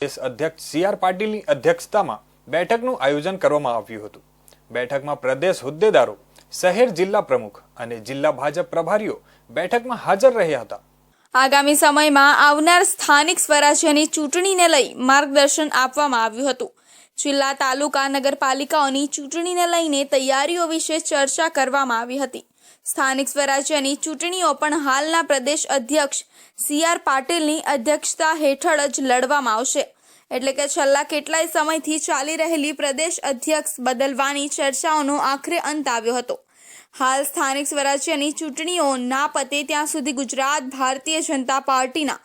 પ્રદેશ અધ્યક્ષ C R પાટીલની અધ્યક્ષતામાં બેઠકનું આયોજન કરવામાં આવ્યું હતું. બેઠકમાં પ્રદેશ હોદ્દેદારો, શહેર જિલ્લા પ્રમુખ અને જિલ્લા ભાજપ પ્રભારીઓ બેઠકમાં હાજર રહ્યા હતા. આગામી સમયમાં આવનાર સ્થાનિક સ્વરાજ્યની ચૂંટણીને લઈ માર્ગદર્શન આપવામાં આવ્યું હતું. જિલ્લા તાલુકા નગરપાલિકાઓની ચૂંટણીને લઈને તૈયારીઓ વિશે ચર્ચા કરવામાં આવી હતી. સ્થાનિક સ્વરાજ્યની ચૂંટણીઓ પણ હાલના પ્રદેશ અધ્યક્ષ સી આર પાટીલની અધ્યક્ષતા હેઠળ જ લડવામાં આવશે. એટલે કે છેલ્લા કેટલાય સમયથી ચાલી રહેલી પ્રદેશ અધ્યક્ષ બદલવાની ચર્ચાઓનો આખરે અંત આવ્યો હતો. હાલ સ્થાનિક સ્વરાજ્યની ચૂંટણીઓ ના પતે ત્યાં સુધી ગુજરાત ભારતીય જનતા પાર્ટીના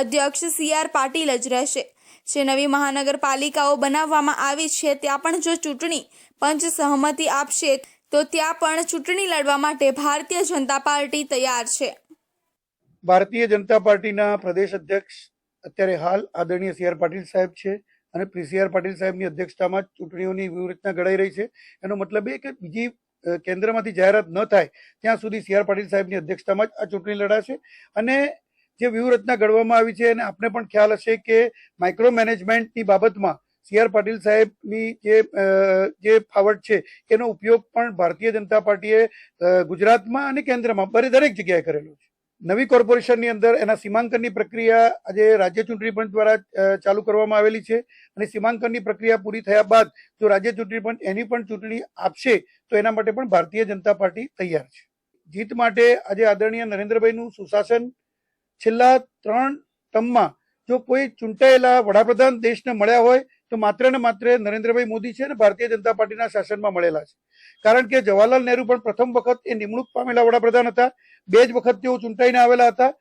અધ્યક્ષ સી આર પાટીલ જ રહેશે. જે નવી મહાનગરપાલિકાઓ બનાવવામાં આવી છે, ત્યાં પણ જો ચૂંટણી પંચ સહમતિ આપશે તો ત્યાં પણ ચૂંટણી લડવા માટે ભારતીય જનતા પાર્ટી તૈયાર છે. ભારતીય જનતા પાર્ટીના પ્રદેશ અધ્યક્ષ અત્યારે હાલ આદરણીય સી આર પાટીલ સાહેબ છે અને સી આર પાટીલ સાહેબની અધ્યક્ષતામાં ચૂંટણીઓની વ્યૂહરચના ઘડાઈ રહી છે. એનો મતલબ એ કે બીજી કેન્દ્રમાંથી જાહેરાત ન થાય ત્યાં સુધી સી આર પાટીલ સાહેબની અધ્યક્ષતામાં જ આ ચૂંટણી લડાશે. અને જે વ્યૂહરચના ઘડવામાં આવી છે અને આપને પણ ખ્યાલ હશે કે માઇક્રો મેનેજમેન્ટની બાબતમાં સી આર પાટીલ સાહેબની જે જે ફાવટ છે, એનો ઉપયોગ પણ ભારતીય જનતા પાર્ટીએ ગુજરાતમાં અને કેન્દ્રમાં બરે દરેક જગ્યાએ કરેલો છે. નવી કોર્પોરેશનની અંદર એના સીમાંકનની પ્રક્રિયા આજે રાજ્ય ચૂંટણી પંચ દ્વારા ચાલુ કરવામાં આવેલી છે અને સીમાંકનની પ્રક્રિયા પૂરી થયા બાદ જો રાજ્ય ચૂંટણી પંચ એની પણ ચૂંટણી આપશે, તો એના માટે પણ ભારતીય જનતા પાર્ટી તૈયાર છે. જીત માટે આજે આદરણીય નરેન્દ્રભાઈનું સુશાસન છેલ્લા ત્રણ ટર્મમાં જો કોઈ ચૂંટાયેલા વડાપ્રધાન દેશને મળ્યા હોય તો માત્ર ને માત્ર નરેન્દ્રભાઈ મોદી છે અને ભારતીય જનતા પાર્ટીના શાસનમાં મળેલા છે. કારણ કે જવાહરલાલ નહેરુ પણ પ્રથમ વખત એ નિમણૂક પામેલા વડાપ્રધાન હતા. બે જ વખત તેઓ ચૂંટાઈને આવેલા હતા.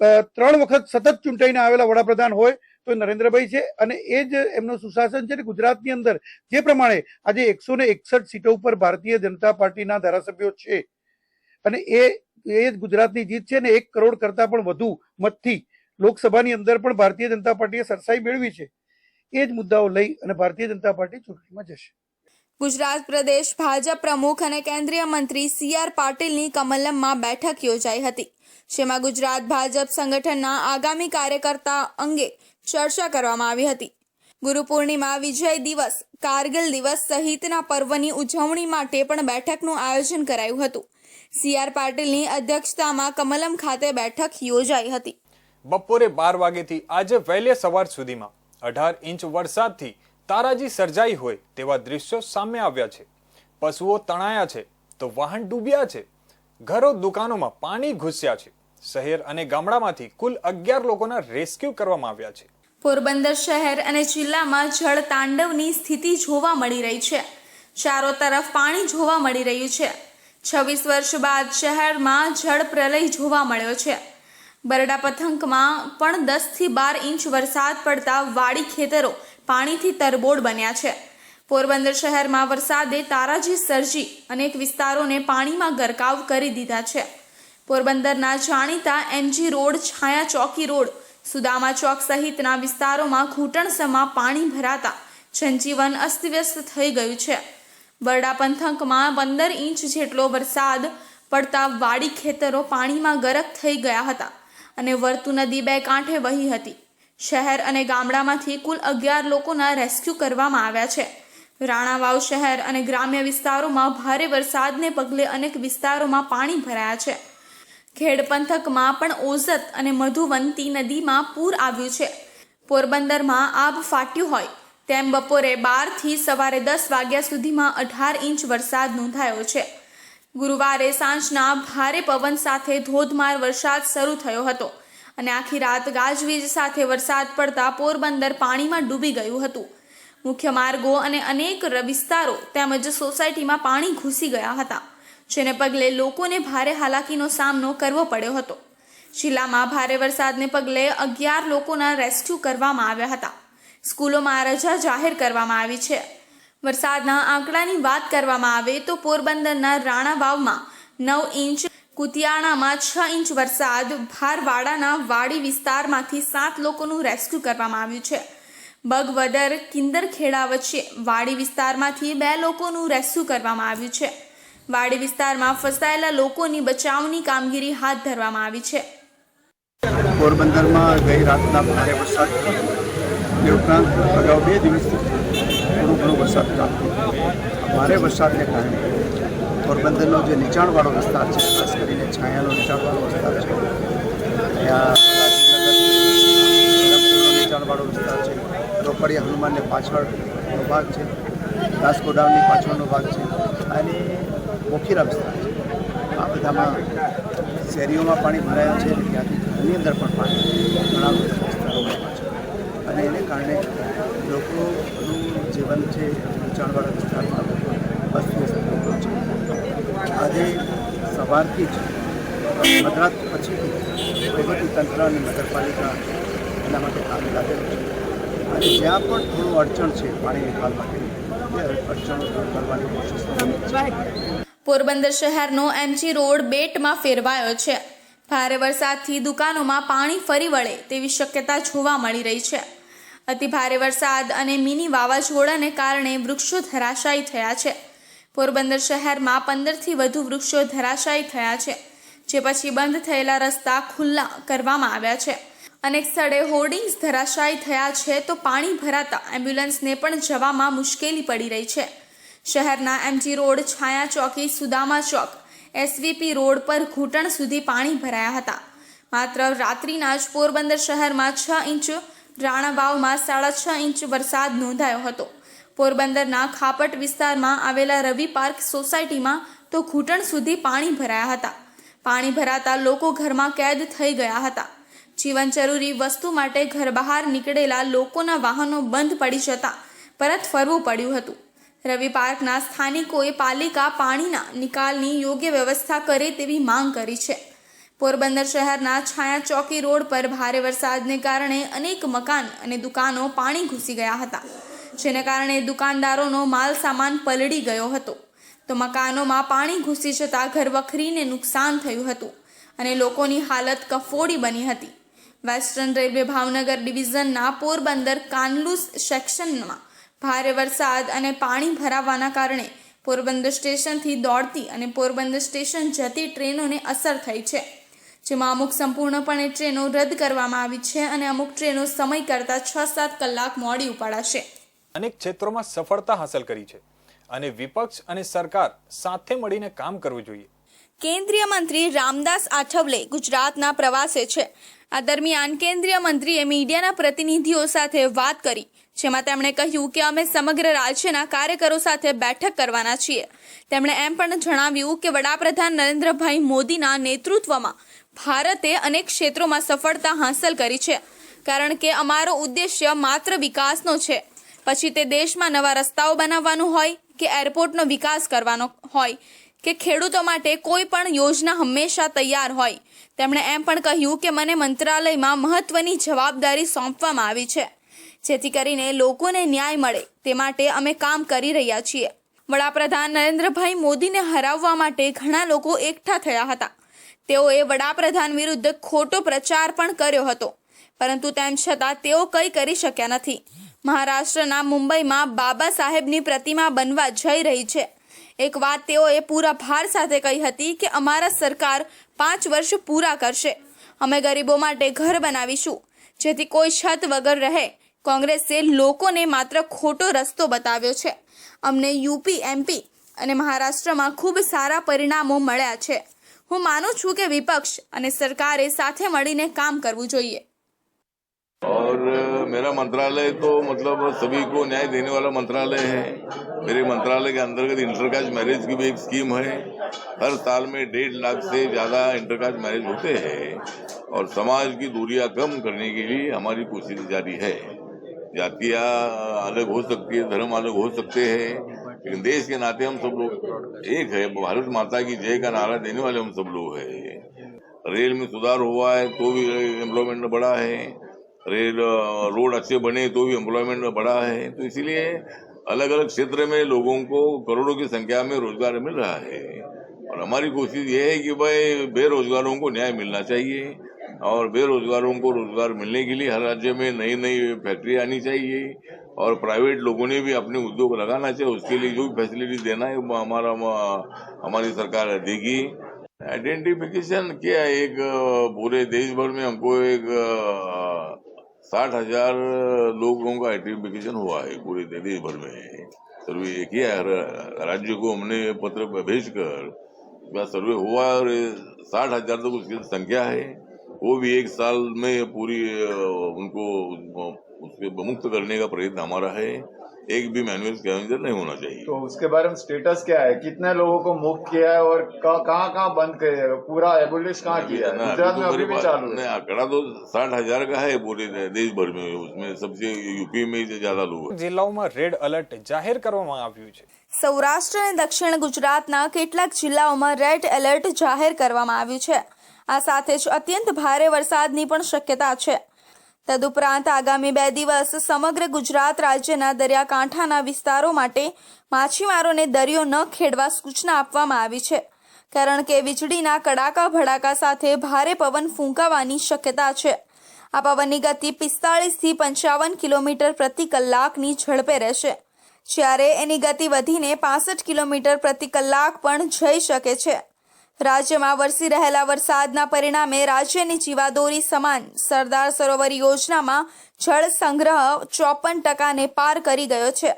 ત્રણ વખત સતત ચૂંટાઈને આવેલા વડાપ્રધાન હોય તો નરેન્દ્રભાઈ છે અને એ જ એમનું સુશાસન છે ને ગુજરાતની અંદર જે પ્રમાણે આજે એકસો ને એકસઠ સીટો ઉપર ભારતીય જનતા પાર્ટીના ધારાસભ્યો છે. અને એ એ જ ગુજરાતની જીત છે ને એક કરોડ કરતા પણ વધુ મતથી લોકસભાની અંદર પણ ભારતીય જનતા પાર્ટીએ સરસાઈ મેળવી છે. એ જ મુદ્દાઓ લઈ અને ભારતીય જનતા પાર્ટી ચૂંટણીમાં જશે. ગુજરાત પ્રદેશ ભાજપ પ્રમુખ અને કેન્દ્રીય મંત્રી સી આર પાટીલની કમલમમાં બેઠક યોજાઈ હતી. જેમાં ગુજરાત ભાજપ સંગઠનના આગામી કાર્યકર્તા અંગે ચર્ચા કરવામાં આવી હતી. ગુરુ પૂર્ણિમા વિજય દિવસ કારગિલ દિવસ સહિતના પર્વની ઉજવણી માટે પણ બેઠકનું આયોજન કરાયું હતું. સી આર પાટીલની અધ્યક્ષતામાં કમલમ ખાતે બેઠક યોજાઈ હતી. બપોરે બાર વાગ્યેથી આજે વહેલે સવાર સુધીમાં અઢાર ઇંચ વરસાદથી તારાજી સર્જાઈ હોય તેવા દૃશ્યો સામે આવ્યા છે. પશુઓ તણાયા છે, તો વાહન ડૂબ્યા છે. ઘરો દુકાનોમાં પાણી ઘૂસ્યા છે. શહેર અને ગામડામાંથી કુલ અગિયાર લોકોના રેસ્ક્યુ કરવામાં આવ્યા છે. પોરબંદર શહેર અને જિલ્લામાં જળ તાંડવની સ્થિતિ જોવા મળી રહી છે. ચારો તરફ પાણી જોવા મળી રહ્યું છે. છવ્વીસ વર્ષ બાદ શહેરમાં જળ પ્રલય જોવા મળ્યો છે. બરડા પથંકમાં પણ દસથી બાર ઇંચ વરસાદ પડતા વાડી ખેતરો પાણીથી તરબોળ બન્યા છે. પોરબંદર શહેરમાં વરસાદે તારાજી સર્જી અનેક વિસ્તારોને પાણીમાં ગરકાવ કરી દીધા છે. પોરબંદરના જાણીતા એમજી રોડ, છાયા ચોકી રોડ, સુદામા ચોક સહિતના વિસ્તારોમાં ઘૂંટણસમાં પાણી ભરાતા જનજીવન અસ્તવ્યસ્ત થઈ ગયું છે. બરડા પંથકમાં પંદર ઇંચ જેટલો વરસાદ પડતા વાડી ખેતરો પાણીમાં ગરક થઈ ગયા હતા. અને વર્તુ નદી બે કાંઠે વહી હતી. શહેર અને ગામડામાંથી કુલ અગિયાર લોકોના રેસ્ક્યુ કરવામાં આવ્યા છે. રાણાવાવ શહેર અને ગ્રામ્ય વિસ્તારોમાં ભારે વરસાદને પગલે અનેક વિસ્તારોમાં પાણી ભરાયા છે. ખેડ પંથકમાં પણ ઓઝત અને મધુવંતી નદીમાં પૂર આવ્યું છે. પોરબંદરમાં આબ ફાટ્યું હોય તેમ બપોરે બારથી સવારે દસ વાગ્યા સુધીમાં અઢાર ઇંચ વરસાદ નોંધાયો છે. ગુરુવારે સાંજના ભારે પવન સાથે ધોધમાર વરસાદ શરૂ થયો હતો અને આખી રાત ગાજવીજ સાથે વરસાદ પડતા પોરબંદર પાણીમાં ડૂબી ગયું હતું. મુખ્ય માર્ગો અને અનેક વિસ્તારો તેમજ સોસાયટીમાં પાણી ઘૂસી ગયા હતા, જેને પગલે લોકોને ભારે હાલાકીનો સામનો કરવો પડ્યો હતો. જિલ્લામાં ભારે વરસાદને પગલે અગિયાર લોકોના રેસ્ક્યુ કરવામાં આવ્યા હતા. સ્કૂલોમાં રજા જાહેર કરવામાં આવી છે. વરસાદના આંકડાની વાત કરવામાં આવે તો પોરબંદરના રાણાવાવમાં નવ ઇંચ, કુતિયાણામાં છ ઇંચ વરસાદ, ભારવાડાના વાડી વિસ્તારમાંથી સાત લોકોનું રેસ્ક્યુ કરવામાં આવ્યું છે. બગવદર, કિંદરખેડા વચ્ચે વાડી વિસ્તારમાંથી બે લોકોનું રેસ્ક્યુ કરવામાં આવ્યું છે. વાડી વિસ્તારમાં ફસાયેલા લોકોની બચાવની કામગીરી હાથ ધરવામાં આવી છે. પોરબંદરમાં ગઈ રાતના ભારે વરસાદ. તે ઉપરાંત અગાઉ બે દિવસથી થોડો ઘણો વરસાદ ચાલતો. ભારે વરસાદને કારણે પોરબંદરનો જે નીચાણવાળો વિસ્તાર છે, ખાસ કરીને છાયાનો નીચાણવાળો વિસ્તાર છે નીચાણવાળો વિસ્તાર છે રોકડિયા હનુમાનને પાછળનો ભાગ છે દાસગોડાઉનની પાછળનો ભાગ છે, અને મોખીરા વિસ્તાર છે આ બધામાં શેરીઓમાં પાણી ભરાયા છે ત્યાંથી ઘરની અંદર પણ પાણી ઘણા વિસ્તારોમાં છે અને એને કારણે લોકોનું જીવન છે નીચાણવાળા વિસ્તારમાં અસ્તવ્યસ્ત થઈ છે. આજે સવારથી જ મધરાત પછીથી વહીવટી તંત્ર અને નગરપાલિકા એના માટે કામ લાગેલું છે. અને જ્યાં પણ થોડું અડચણ છે પાણી નિકાલ માટે તે અડચણો દૂર કરવાની કોશિશ પોરબંદર શહેરનો એમજી રોડ બેટમાં ફેરવાયો છે. ભારે વરસાદથી દુકાનોમાં પાણી ફરી વળે તેવી શક્યતા જોવા મળી રહી છે. અતિ ભારે વરસાદ અને મિની વાવાઝોડાને કારણે વૃક્ષો ધરાશાયી થયા છે. પોરબંદર શહેરમાં પંદરથી વધુ વૃક્ષો ધરાશાયી થયા છે, જે પછી બંધ થયેલા રસ્તા ખુલ્લા કરવામાં આવ્યા છે. અનેક સ્થળે હોર્ડિંગ્સ ધરાશાયી થયા છે તો પાણી ભરાતા એમ્બ્યુલન્સને પણ જવામાં મુશ્કેલી પડી રહી છે. શહેરના એમજી રોડ, છાયા ચોકી, સુદામા ચોક, એસવીપી રોડ પર ઘૂંટણ સુધી પાણી ભરાયા હતા. માત્ર રાત્રિના જ પોરબંદર શહેરમાં છ ઇંચ રાણાવાવમાં સાડા છ ઇંચ વરસાદ નોંધાયો હતો. પોરબંદરના ખાપટ વિસ્તારમાં આવેલા રવિ પાર્ક સોસાયટીમાં તો ઘૂંટણ સુધી પાણી ભરાયા હતા. પાણી ભરાતા લોકો ઘરમાં કેદ થઈ ગયા હતા. જીવન જરૂરી વસ્તુ માટે ઘર બહાર નીકળેલા લોકોના વાહનો બંધ પડી જતા પરત ફરવું પડ્યું હતું. રવિ પાર્કના સ્થાનિકોએ પાલિકા પાણીના નિકાલની યોગ્ય વ્યવસ્થા કરે તેવી માંગ કરી છે. પોરબંદર શહેરના છાયા ચોકી રોડ પર ભારે વરસાદને કારણે અનેક મકાન અને દુકાનો પાણી ઘૂસી ગયા હતા, જેને કારણે દુકાનદારોનો માલ સામાન પલળી ગયો હતો. તો મકાનોમાં પાણી ઘૂસી જતાં ઘરવખરીને નુકસાન થયું હતું અને લોકોની હાલત કફોડી બની હતી. વેસ્ટર્ન રેલવે ભાવનગર ડિવિઝનના પોરબંદર કાનલુસ સેક્શનમાં ભારે વરસાદ અને પાણી ભરાવાના કારણે પોરબંદર સ્ટેશનથી દોડતી અને પોરબંદર સ્ટેશન જતી ટ્રેનોને અસર થઈ છે. જેમાં અમુક સંપૂર્ણપણે ટ્રેનો રદ કરવામાં આવી છે અને અમુક ટ્રેનો સમય કરતાં છ સાત કલાક મોડી ઉપાડાશે. અનેક ક્ષેત્રોમાં સફળતા હાંસલ કરી છે અને વિપક્ષ અને સરકાર સાથે મળીને કામ કરવું જોઈએ. કેન્દ્રીય મંત્રી રામદાસ આઠવલે ગુજરાતના પ્રવાસે છે. આ દરમિયાન કેન્દ્રીય મંત્રીએ મીડિયાના પ્રતિનિધિઓ સાથે વાત કરી જેમાં તેમણે કહ્યું કે અમે સમગ્ર રાજ્યના કાર્યકરો સાથે બેઠક કરવાના છીએ. તેમણે એમ પણ જણાવ્યું કે વડાપ્રધાન નરેન્દ્રભાઈ મોદીના નેતૃત્વમાં ભારતે અનેક ક્ષેત્રોમાં સફળતા હાંસલ કરી છે, કારણ કે અમારો ઉદ્દેશ્ય માત્ર વિકાસનો છે. પછી તે દેશમાં નવા રસ્તાઓ બનાવવાનું હોય કે એરપોર્ટનો વિકાસ કરવાનો હોય કે ખેડૂતો માટે કોઈ પણ યોજના હંમેશા તૈયાર હોય. તેમણે એમ પણ કહ્યું કે મને મંત્રાલયમાં મહત્વની જવાબદારી સોંપવામાં આવી છે, જેથી કરીને લોકોને ન્યાય મળે. તે માટે અમે કામ કરી રહ્યા છીએ. વડાપ્રધાન નરેન્દ્રભાઈ મોદીને હરાવવા માટે ઘણા લોકો એકઠા થયા હતા. તેઓએ વડાપ્રધાન વિરુદ્ધ ખોટો પ્રચાર પણ કર્યો હતો. પરંતુ તેમ છતાં તેઓ કંઈ કરી શક્યા નથી. મહારાષ્ટ્રના મુંબઈમાં બાબા સાહેબની પ્રતિમા બનવા જઈ રહી છે. એક વાત તેઓએ પૂરા ભાર સાથે કહી હતી કે અમારા સરકાર પાંચ વર્ષ પૂરા કરશે. અમે ગરીબો માટે ઘર બનાવીશું. જેથી કોઈ છત વગર રહે. કોંગ્રેસે લોકોને માત્ર ખોટો રસ્તો બતાવ્યો છે. અમને યુપી, એમપી અને મહારાષ્ટ્રમાં ખૂબ સારા પરિણામો મળ્યા છે. હું માનું છું કે વિપક્ષ અને સરકારે સાથે મળીને કામ કરવું જોઈએ और मेरा मंत्रालय तो मतलब सभी को न्याय देने वाला मंत्रालय है मेरे मंत्रालय के अंतर्गत इंटरकास्ट मैरिज की भी एक स्कीम है हर साल में डेढ़ लाख से ज्यादा इंटरकास्ट मैरिज होते हैं और समाज की दूरियां कम करने के लिए हमारी कोशिश जारी है जातियां अलग हो सकती है धर्म अलग हो सकते हैं लेकिन देश के नाते हम सब लोग एक है। भारत माता की जय का नारा देने वाले हम सब लोग है। रेल में सुधार हुआ है तो भी एम्प्लॉयमेंट बढ़ा है। रेल रोड अच्छे बने तो भी एम्प्लॉयमेंट बढ़ा है। तो इसीलिए अलग अलग क्षेत्र में लोगों को करोड़ों की संख्या में रोज़गार मिल रहा है। और हमारी कोशिश ये है कि भाई बेरोजगारों को न्याय मिलना चाहिए और बेरोजगारों को रोज़गार मिलने के लिए हर राज्य में नई नई फैक्ट्री आनी चाहिए। और प्राइवेट लोगों ने भी अपने उद्योग लगाना चाहिए उसके लिए जो भी फैसिलिटी देना है वो हमारा हमारी सरकार देगी आइडेंटिफिकेशन क्या है? एक अ, पूरे देश भर में हमको एक साठ हजार लोगों का आइडेंटिफिकेशन हुआ है पूरे देश भर में सर्वे किया है हर राज्य को हमने पत्र भेजकर क्या सर्वे हुआ है और साठ हजार तक उसकी संख्या है वो भी एक साल में पूरी अ, उनको उसके मुक्त करने का प्रयत्न हमारा है एक भी मैनुअल स्कैवेंजर नहीं होना चाहिए तो उसके बारे में स्टेटस क्या है कितने लोगों को मुक्त किया है और कहाँ कहाँ बंद किया है पूरा एबोलिश कहाँ किया है ना, गुजरात अभी में तो अभी मेरे भी पास- चालू है नहीं, आंकड़ा तो साठ हजार का है पूरे देश भर में उसमें सबसे यूपी में से ज्यादा लोग हैं જિલ્લાઓમાં રેડ અલર્ટ જાહેર કરવામાં આવ્યું છે સૌરાષ્ટ્ર અને દક્ષિણ ગુજરાતના કેટલાક જિલ્લાઓમાં રેડ એલર્ટ જાહેર કરવામાં આવ્યું છે આ સાથે જ અત્યંત ભારે વરસાદની પણ શક્યતા છે તદુપરાંત આગામી બે દિવસ સમગ્ર ગુજરાત રાજ્યના દરિયાકાંઠાના વિસ્તારો માટે માછીમારોને દરિયો ન ખેડવા સૂચના આપવામાં આવી છે. કારણ કે વીજળીના કડાકા ભડાકા સાથે ભારે પવન ફૂંકાવાની શક્યતા છે. આ પવનની ગતિ પિસ્તાળીસથી પંચાવન કિલોમીટર પ્રતિ કલાકની ઝડપે રહેશે. જ્યારે એની ગતિ વધીને પાસઠ કિલોમીટર પ્રતિ કલાક પણ જઈ શકે છે. રાજ્યમાં વરસી રહેલા વરસાદના પરિણામે રાજ્યની જીવાદોરી સમાન. સરદાર સરોવર યોજનામાં જળ સંગ્રહ ચોપન ટકાને પાર કરી ગયો છે.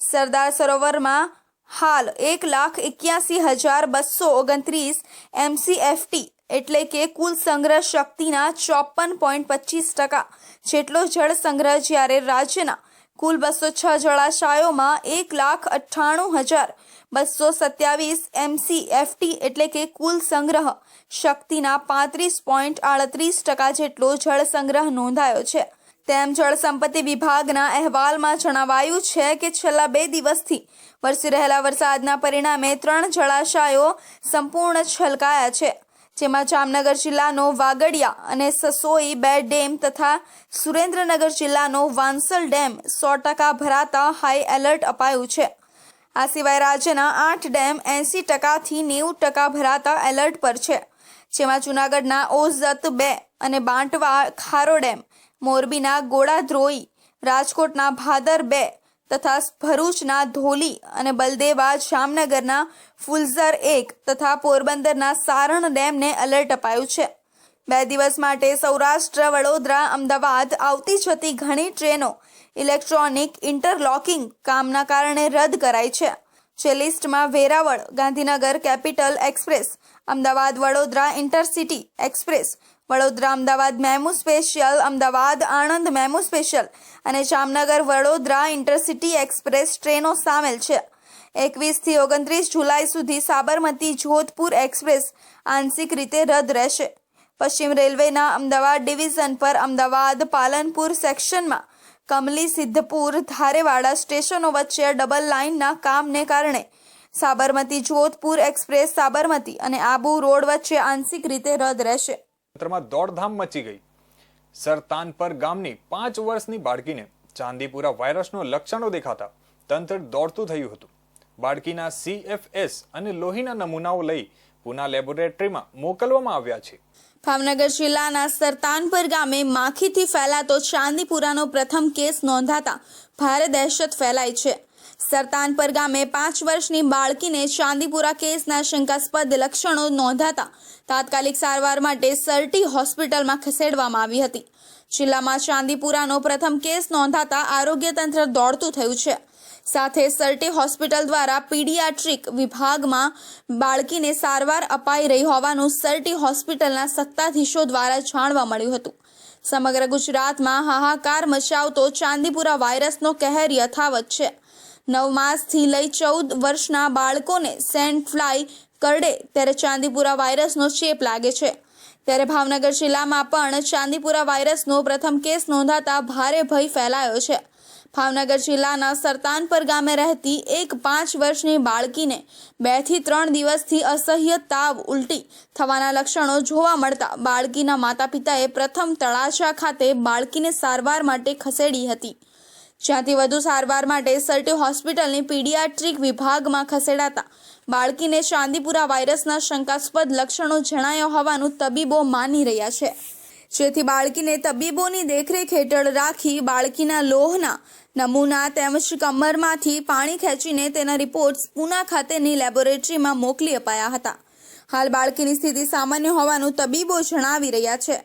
સરદાર સરોવરમાં હાલ એક લાખ એક્યાસી હજાર બસો ઓગણત્રીસ એમસીએફટી એટલે કે કુલ સંગ્રહ શક્તિના ચોપન પોઈન્ટ પચીસ ટકા. જેટલો જળ સંગ્રહ જ્યારે રાજ્યના કુલ બસો છ જળાશયોમાં એક લાખ અઠ્ઠાણું હજાર બસો સત્યાવીસ એમસીએફટી એટલે કે કુલ સંગ્રહ શક્તિના પાંત્રીસ પોઈન્ટ આડત્રીસ ટકા જેટલો જળ સંગ્રહ નોંધાયો છે. તેમ જળ સંપત્તિ વિભાગના અહેવાલમાં જણાવાયું છે કે છેલ્લા બે દિવસથી વરસી રહેલા વરસાદના પરિણામે ત્રણ જળાશયો સંપૂર્ણ છલકાયા છે. જેમાં જામનગર જિલ્લાનો વાગડિયા અને સસોઈ બે ડેમ તથા સુરેન્દ્રનગર જિલ્લાનો વાંસલ ડેમ સો ટકા ભરાતા હાઈ એલર્ટ અપાયું છે. આ સિવાય રાજ્યના આઠ ડેમ એંસી ટકાથી નેવું ટકા ભરાતા એલર્ટ પર છે. જેમાં જૂનાગઢના ઓઝત બે અને બાંટવા ખારો ડેમ, મોરબીના ગોળાદ્રોઈ રાજકોટના ભાદર બે તથા ભરૂચના ધોલી અને બલદેવા જામનગરના ફુલઝર એક તથા પોરબંદરના સારણ ડેમને એલર્ટ અપાયું છે. બે દિવસ માટે સૌરાષ્ટ્ર, વડોદરા, અમદાવાદ આવતી જતી ઘણી ટ્રેનો ઇલેક્ટ્રોનિક ઇન્ટરલોકિંગ કામના કારણે રદ કરાઈ છે. જે લિસ્ટમાં Veraval, Gandhinagar capital express, Ahmedabad Vadodara intercity express, Vadodara Ahmedabad MEMU special, Ahmedabad Anand MEMU special અને જામનગર વડોદરા ઇન્ટરસિટી એક્સપ્રેસ ટ્રેનો સામેલ છે. એકવીસથી ઓગણત્રીસ જુલાઈ સુધી સાબરમતી જોધપુર એક્સપ્રેસ આંશિક રીતે રદ રહેશે. પશ્ચિમ રેલવેના અમદાવાદ ડિવિઝન પર અમદાવાદ પાલનપુર સેક્શનમાં કમલી સિદ્ધપુર ધારેવાડા સ્ટેશનો વચ્ચે ડબલ લાઇનના કામને કારણે સાબરમતી જોધપુર એક્સપ્રેસ સાબરમતી અને આબુ રોડ વચ્ચે આંશિક રીતે રદ રહેશે. તંત્રમાં દોડધામ મચી ગઈ. સરતાનપર ગામની પાંચ વર્ષની બાળકીને ચાંદીપુરા વાયરસનો લક્ષણો દેખાતા તંત્ર દોડતું થયું હતું. બાળકીના સીએફએસ અને લોહીના નમૂનાઓ લઈ પુના લેબોરેટરીમાં મોકલવામાં આવ્યા છે. ભાવનગર જિલ્લાના સરતાનપર ગામે માખીથી ફેલાતો ચાંદીપુરાનો પ્રથમ કેસ નોંધાતા ભારે દહેશત ફેલાઈ છે. સરતાનપર ગામે પાંચ વર્ષની બાળકીને ચાંદીપુરા કેસના શંકાસ્પદ લક્ષણો નોંધાતા તાત્કાલિક સારવાર માટે સરટી હોસ્પિટલમાં ખસેડવામાં આવી હતી. જિલ્લામાં ચાંદીપુરાનો પ્રથમ કેસ નોંધાતા આરોગ્ય તંત્ર દોડતું થયું છે. સાથે સર્ટી હોસ્પિટલ દ્વારા પીડિયાટ્રિક વિભાગમાં બાળકીને સારવાર અપાઈ રહી હોવાનું સર્ટી હોસ્પિટલના સત્તાધીશો દ્વારા જાણવા મળ્યું હતું. સમગ્ર ગુજરાતમાં હાહાકાર મચાવતો ચાંદીપુરા વાયરસનો કહેર યથાવત છે. નવ માસથી લઈ ચૌદ વર્ષના બાળકોને સેન્ડ ફ્લાય કરડે ત્યારે ચાંદીપુરા વાયરસનો ચેપ લાગે છે. ત્યારે ભાવનગર જિલ્લામાં પણ ચાંદીપુરા વાયરસનો પ્રથમ કેસ નોંધાતા ભારે ભય ફેલાયો છે. ભાવનગર જિલ્લાના સરતાનપર ગામે રહેતી એક પાંચ વર્ષની બાળકીને બેથી ત્રણ દિવસથી અસહ્ય તાવ ઉલટી થવાના લક્ષણો જોવા મળતા બાળકીના માતા પિતાએ પ્રથમ તળાશા ખાતે બાળકીને સારવાર માટે ખસેડી હતી. જ્યાંથી વધુ સારવાર માટે સર્ટી હોસ્પિટલની પીડિયાટ્રિક વિભાગમાં ખસેડાતા બાળકીને ચાંદીપુરા વાયરસના શંકાસ્પદ લક્ષણો જણાયા હોવાનું તબીબો માની રહ્યા છે. જેથી બાળકીને તબીબોની દેખરેખ હેઠળ રાખી બાળકીના લોહના નમૂના તેમજ કમરમાંથી પાણી ખેંચીને તેના રિપોર્ટ્સ પૂના ખાતેની લેબોરેટરીમાં મોકલી અપાયા હતા. હાલ બાળકીની સ્થિતિ સામાન્ય હોવાનું તબીબો જણાવી રહ્યા છે.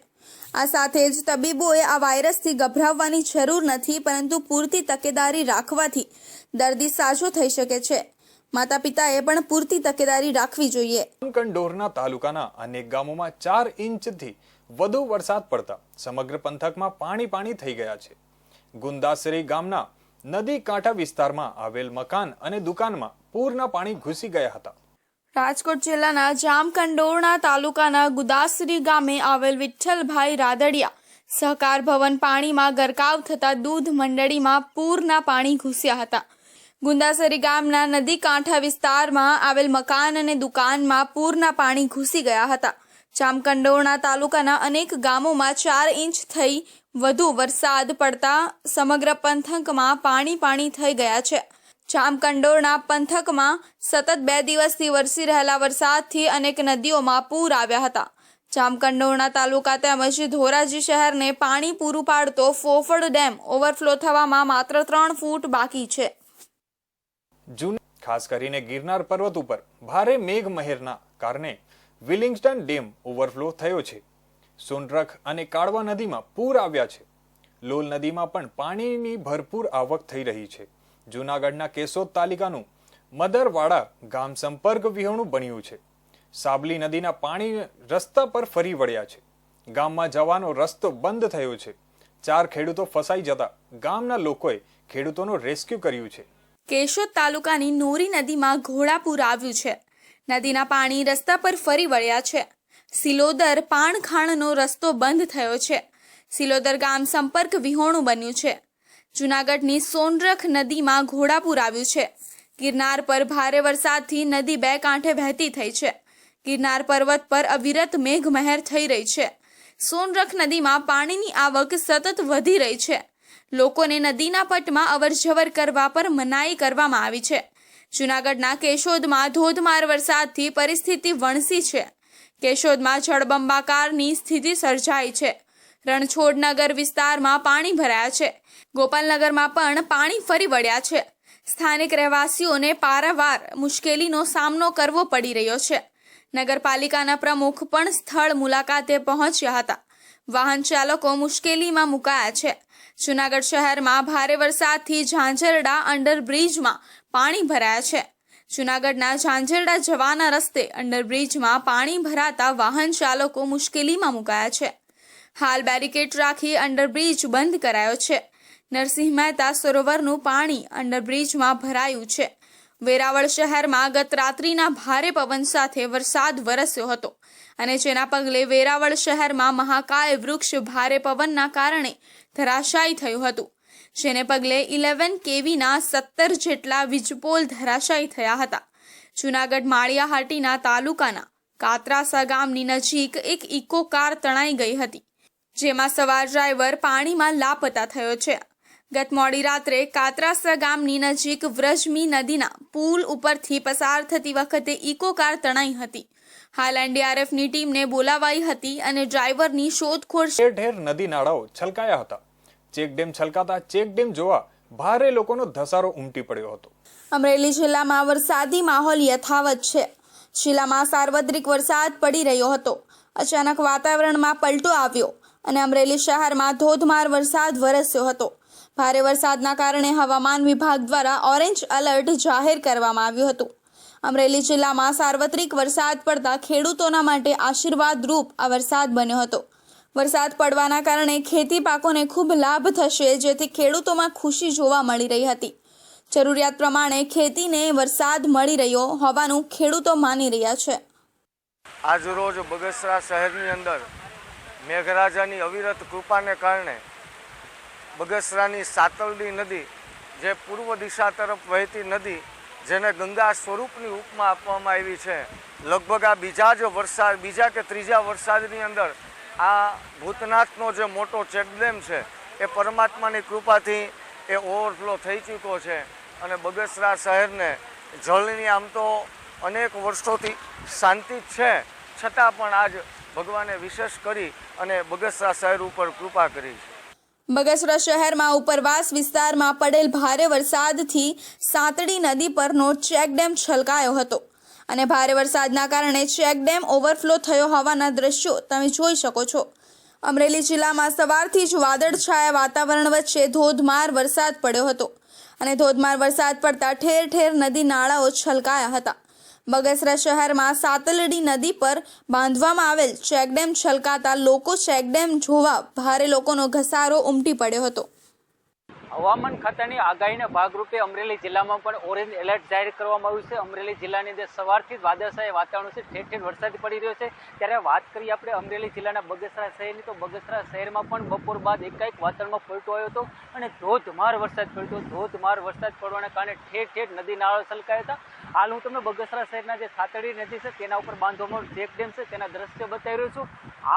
આ સાથે જ તબીબોએ આ વાયરસથી ગભરાવવાની જરૂર નથી, પરંતુ પૂરતી તકેદારી રાખવાથી દર્દી સાજો થઈ શકે છે. માતા પિતાએ પણ પૂરતી તકેદારી રાખવી જોઈએ. જામકંડોરના તાલુકાના અનેક ગામોમાં ચાર ઇંચથી વધુ વરસાદ પડતા સમગ્ર પંથકમાં પાણી પાણી થઈ ગયા છે. ગુંદાસરી ગામના નદી કાંઠા વિસ્તારમાં આવેલ મકાન અને દુકાનમાં પૂરના પાણી ઘૂસી ગયા હતા. રાજકોટ જિલ્લાના જામકંડોરણા તાલુકાના ગુદાસરી ગામે આવેલ વિઠ્ઠલભાઈ રાદડિયા સહકાર ભવન પાણીમાં ગરકાવ થતા દૂધ મંડળીમાં પૂરના પાણી ઘૂસ્યા હતા. ગુંદાસરી ગામના નદી કાંઠા વિસ્તારમાં આવેલ મકાન અને દુકાનમાં પૂરના પાણી ઘૂસી ગયા હતા. જામકંડોરણા તાલુકાના અનેક ગામોમાં ચાર ઇંચ થઈ વધુ વરસાદ પડતા સમગ્ર પંથકમાં પાણી પાણી થઈ ગયા છે. જામકંડોરના પંથકમાં સતત બે દિવસથી વરસી રહેલા વરસાદથી અનેક નદીઓમાં પૂર આવ્યા હતા. જામકંડોરણા તાલુકા તેમજ ધોરાજી શહેરને પાણી પૂરું પાડતો ફોફળ ડેમ ઓવરફ્લો થવામાં માત્ર ત્રણ ફૂટ બાકી છે. ખાસ કરીને ગિરનાર પર્વત ઉપર ભારે મેઘમહેરના કારણે વિલિંગ્સ્ટન ડેમ ઓવરફ્લો થયો છે. સોનરખ અને કાળવા નદીમાં પૂર આવ્યા છે. લોલ નદીમાં પણ પાણીની ભરપૂર આવક થઈ રહી છે. જૂનાગઢના કેશોદ તાલુકાનું મદરવાડા ગામ સંપર્ક વિહોણું બન્યું છે. સાબલી નદીના પાણી રસ્તા પર ફરી વળ્યા છે. ગામમાં જવાનો રસ્તો બંધ થયો છે. ચાર ખેડૂતો ફસાઈ જતા ગામના લોકોએ ખેડૂતોનો રેસ્ક્યુ કર્યું છે. કેશોદ તાલુકાની નોરી નદીમાં ઘોડાપુર આવ્યું છે. નદીના પાણી રસ્તા પર ફરી વળ્યા છે. સિલોદર પાણખાણનો રસ્તો બંધ થયો છે. સિલોદર ગામ સંપર્ક વિહોણું બન્યું છે. જૂનાગઢની સોનરખ નદીમાં ઘોડાપુર આવ્યું છે. ગિરનાર પર ભારે વરસાદથી નદી બે કાંઠે વહેતી થઈ છે. ગિરનાર પર્વત પર અવિરત મેઘમહેર થઈ રહી છે. સોનરખ નદીમાં પાણીની આવક સતત વધી રહી છે. લોકોને નદીના પટમાં અવરજવર કરવા પર મનાઈ કરવામાં આવી છે. જૂનાગઢના કેશોદમાં ધોધમાર વરસાદથી પરિસ્થિતિ વણસી છે. કેશોદમાં જળબંબાકારની સ્થિતિ સર્જાઈ છે. રણછોડનગર વિસ્તારમાં પાણી ભરાયા છે. ગોપાલનગરમાં પણ પાણી ફરી વળ્યા છે. સ્થાનિક રહેવાસીઓને પારાવાર મુશ્કેલીનો સામનો કરવો પડી રહ્યો છે. નગરપાલિકાના પ્રમુખ પણ સ્થળ મુલાકાતે પહોંચ્યા હતા. વાહન ચાલકો મુશ્કેલીમાં મુકાયા છે. જૂનાગઢ શહેરમાં ભારે વરસાદથી ઝાંઝરડા અંડરબ્રિજમાં પાણી ભરાયા છે. જૂનાગઢના ઝાંઝરડા જવાના રસ્તે અંડરબ્રિજમાં પાણી ભરાતા વાહન ચાલકો મુશ્કેલીમાં મુકાયા છે. હાલ બેરિકેડ રાખી અંડરબ્રિજ બંધ કરાયો છે. નરસિંહ મહેતા સરોવરનું પાણી અંડરબ્રિજમાં ભરાયું છે. વેરાવળ શહેરમાં ગત રાત્રિના ભારે પવન સાથે વરસાદ વરસ્યો હતો અને જેના પગલે વેરાવળ શહેરમાં મહાકાય વૃક્ષ ભારે પવનના કારણે ધરાશાયી થયું હતું. જેને પગલે ઇલેવન કેવીના સત્તર જેટલા વીજપોલ ધરાશાયી થયા હતા. જૂનાગઢ માળિયાહાટીના તાલુકાના કાતરાસા ગામની નજીક એક ઇકો કાર તણાઈ ગઈ હતી, જેમાં સવાર ડ્રાઈવર પાણીમાં લાપતા થયો છે. ગત મોડી રાત્રે કાતરાસા ગામની નજીક વ્રજમી નદીના પુલ ઉપરથી પસાર થતી વખતે ઇકો કાર તણાઈ હતી. હાલ એનડીઆરએફની ટીમને બોલાવાઈ હતી અને ડ્રાઈવરની શોધખોળ ઠેર નદી નાળાઓ છલકાયા હતા. ચેકડેમ છલકાતા ચેકડેમ જોવા ભારે લોકોનો ધસારો ઉમટી પડ્યો હતો. અમરેલી જિલ્લામાં વરસાદી માહોલ યથાવત છે. જિલ્લામાં સાર્વત્રિક વરસાદ પડી રહ્યો હતો. અચાનક વાતાવરણમાં પલટો આવ્યો અને અમરેલી શહેરમાં ધોધમાર વરસાદ વરસ્યો હતો. ભારે વરસાદના કારણે હવામાન વિભાગ દ્વારા ઓરેન્જ એલર્ટ જાહેર કરવામાં આવ્યું હતું. અમરેલી જિલ્લામાં સાર્વત્રિક વરસાદ પડતા ખેડૂતોના માટે આશીર્વાદરૂપ આ વરસાદ બન્યો હતો. વરસાદ પડવાના કારણે ખેતી પાકોને ખૂબ લાભ થશે, જેથી ખેડૂતોમાં ખુશી જોવા મળી રહી હતી. જરૂરિયાત પ્રમાણે ખેતીને વરસાદ મળી રહ્યો હોવાનું ખેડૂતો માની રહ્યા છે. આજરોજ બગસરા શહેરની અંદર મેઘરાજાની અવિરત કૃપાને કારણે બગસરાની સાતલડી નદી, જે પૂર્વ દિશા તરફ વહેતી નદી, જેને ગંગા સ્વરૂપની ઉપમા આપવામાં આવી છે, લગભગ આ બીજા જ વરસાદ, બીજા કે ત્રીજા વરસાદની અંદર આ ભૂતનાથનો જે મોટો ચેકડેમ છે, એ પરમાત્માની કૃપાથી એ ઓવરફ્લો થઈ ચૂક્યો છે અને બગસરા શહેરને જળની આમ તો અનેક વર્ષોથી શાંતિ છે, છતાં પણ આજ ભગવાને વિશેષ કરી અને બગસરા શહેર ઉપર કૃપા કરી છે. બગસરા શહેરમાં ઉપરવાસ વિસ્તારમાં પડેલ ભારે વરસાદથી સાતડી નદી પરનો ચેકડેમ છલકાયો હતો. અને ભારે વરસાદના કારણે ચેકડેમ ઓવરફ્લો થયો હોવાના દ્રશ્યો તમે જોઈ શકો છો. અમરેલી જિલ્લામાં સવારથી જ વાદળછાયા વાતાવરણ વચ્ચે ધોધમાર વરસાદ પડ્યો હતો અને ધોધમાર વરસાદ પડતા ઠેર ઠેર નદી નાળાઓ છલકાયા હતા. બગસરા શહેરમાં સાતલડી નદી પર બાંધવામાં આવેલ ચેકડેમ છલકાતા લોકો ચેકડેમ જોવા ભારે લોકોનો ઘસારો ઉમટી પડ્યો હતો. હવામાન ખાતાની આગાહીના ભાગરૂપે અમરેલી જિલ્લામાં પણ ઓરેન્જ એલર્ટ જાહેર કરવામાં આવ્યું છે. અમરેલી જિલ્લાની અંદર સવારથી જ વાદળછાયા વાતાવરણ છે. ઠેર ઠેર વરસાદ પડી રહ્યો છે. ત્યારે વાત કરીએ આપણે અમરેલી જિલ્લાના બગસરા શહેરની. તો બગસરા શહેરમાં પણ બપોર બાદ એકાએક વાતાવરણમાં પલટો આવ્યો હતો અને ધોધમાર વરસાદ પડ્યો ધોધમાર વરસાદ પડવાના કારણે ઠેર ઠેર નદી નાળા છલકાયા હતા. હાલ હું તમને બગસરા શહેરના જે સાતડી નદી છે, તેના ઉપર બાંધવામાં ચેક ડેમ છે, તેના દ્રશ્ય બતાવી રહ્યો છું.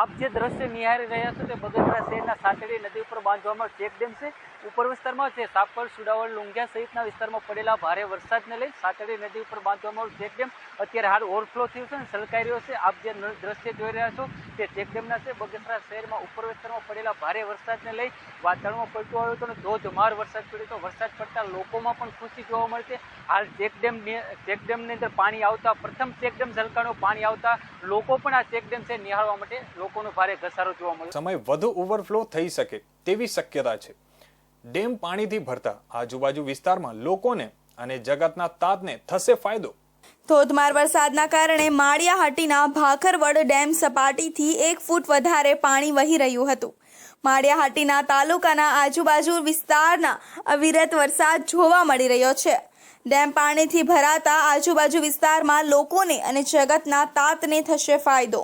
આપ જે દ્રશ્ય નિહાળી રહ્યા છો, તે બગસરા શહેરના સાતડી નદી ઉપર બાંધવામાં ચેક ડેમ છે. ઉપર વિસ્તારમાં છે સાપર, સુડાવળ, લુંગિયા સહિતના વિસ્તારમાં પડેલા ભારે વરસાદને લઈ સાતડી નદી ઉપર બાંધવામાં ચેક ડેમ અત્યારે હાલ ઓવરફ્લો થયું છે અને સલકાઈ રહ્યો છે. આપ જે દ્રશ્ય જોઈ રહ્યા છો તે ચેક ડેમના છે. બગસરા શહેરમાં ઉપર વિસ્તારમાં પડેલા ભારે વરસાદને લઈ વાતાવરણમાં પલટો આવ્યો હતો અને ધોધમાર વરસાદ પડ્યો તો વરસાદ પડતા લોકોમાં પણ ખુશી જોવા મળી છે. હાલ ચેક ડેમ ચેક અંદર પાણી આવતા, પ્રથમ ચેકડેમ ઝલકાનું પાણી આવતા લોકો પણ આ ચેકડેમ છે નિહાળવા માટે લોકોનો ભારે ઘસારો જોવા મળ્યો. સમય વધુ ઓવરફ્લો થઈ શકે તેવી શક્યતા છે. ડેમ પાણીથી ભરતા આજુબાજુ વિસ્તારમાં લોકોને અને જગતના તાતને થશે ફાયદો. ધોધમાર વરસાદના કારણે માળિયાહાટીના ભાખરવડ ડેમ સપાટીથી એક ફૂટ વધારે પાણી વહી રહ્યું હતું. માળિયાહાટીના તાલુકાના આજુબાજુ વિસ્તારના અવિરત વરસાદ જોવા મળી રહ્યો છે. ડેમ પાણીથી ભરાતા આજુબાજુ વિસ્તારમાં લોકોને અને જગતના તાતને થશે ફાયદો.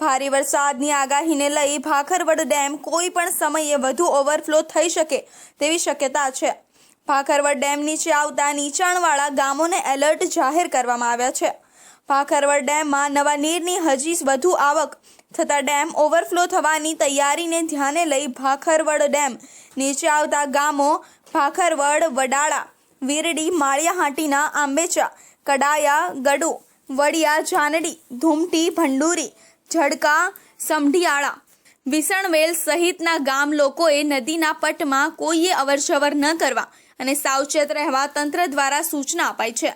ભારે વરસાદની આગાહીને લઈ ભાખરવડ ડેમ કોઈ પણ સમયે વધુ ઓવરફ્લો થઈ શકે તેવી શક્યતા છે. ભાખરવડ ડેમ નીચે આવતા નીચાણવાળા ગામોને એલર્ટ જાહેર કરવામાં આવ્યા છે. ભાખરવડ ડેમમાં નવા નીરની હજી વધુ આવક થતાં ડેમ ઓવરફ્લો થવાની તૈયારીને ધ્યાને લઈ ભાખરવડ ડેમ નીચે આવતા ગામો ભાખરવડ, વડાળા વીરડી માળિયાહાટીના આંબેચા, કડાયા, ગડુ, વડિયા, જાનડી, ધૂમટી, ભંડુરી, ઝડકા, સમઢિયાળા. વિસણવેલ સહિતના ગામ લોકોએ નદીના પટમાં કોઈએ અવરજવર ન કરવા અને સાવચેત રહેવા તંત્ર દ્વારા સૂચના અપાઈ છે.